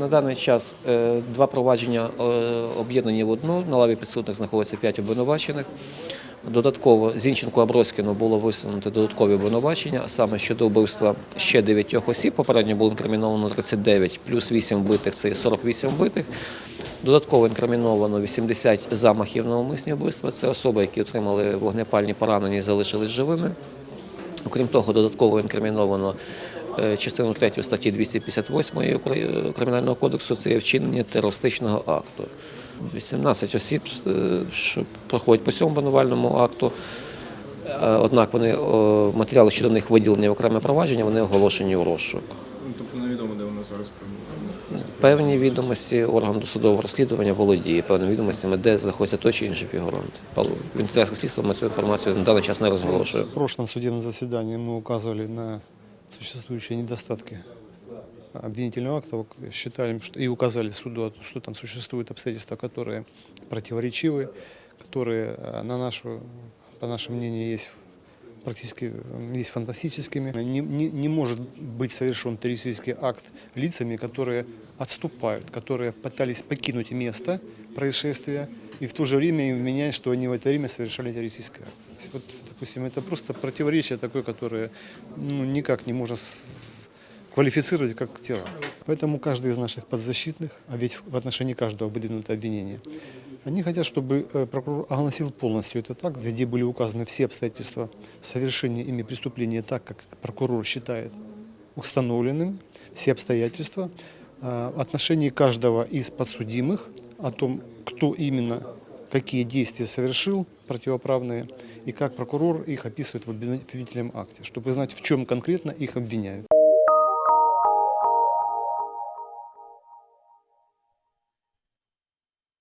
На даний час е, два провадження е, об'єднані в одну. На лаві підсудних знаходиться п'ять обвинувачених. Додатково Зінченку Аброськіну було висунуто додаткові обвинувачення, а саме щодо вбивства ще дев'ятьох осіб. Попередньо було інкриміновано 39, плюс 8 вбитих це 48 вбитих. Додатково інкриміновано 80 замахів на умисні вбивства. Це особи, які отримали вогнепальні поранення і залишились живими. Окрім того, додатково інкриміновано е, частину 3 статті 258 Укра- Кримінального кодексу це є вчинення терористичного акту. 18 осіб, е, що проходять по цьому обвинувальному акту. Е, Однак вони матеріали щодо них виділені в окреме провадження, вони оголошені у розшук. Ну, Тобто невідомо, де вона зараз. Певні відомості орган досудового розслідування володіє певними відомостями, де знаходиться той чи інший фігурант. Але Вентилярське слідство ми цю інформацію на даний час не розголошує. В прошлом судебном заседании мы указывали на существующие недостатки обвинительного акта, считали и указали суду, что там существуют обстоятельства, которые противоречивы, которые, э, на нашу, по нашему мнению, есть практически э, есть фантастическими. Не, не, не может быть совершен террористический акт лицами, которые отступают, которые пытались покинуть место происшествия и в то же время им вменяют, что они в это время совершали террористический акт. Вот, допустим, это просто противоречие такое, которое ну, никак не можно квалифицировать как теракт. Поэтому каждый из наших подзащитных, а ведь в отношении каждого выдвинуто обвинение, они хотят, чтобы э, прокурор огласил полностью этот акт, где были указаны все обстоятельства совершения ими преступления так, как прокурор считает установленным, все обстоятельства э, в отношении каждого из подсудимых о том, кто именно какие действия совершил противоправные и как прокурор их описывает в обвинительном акте, чтобы знать, в чем конкретно их обвиняют.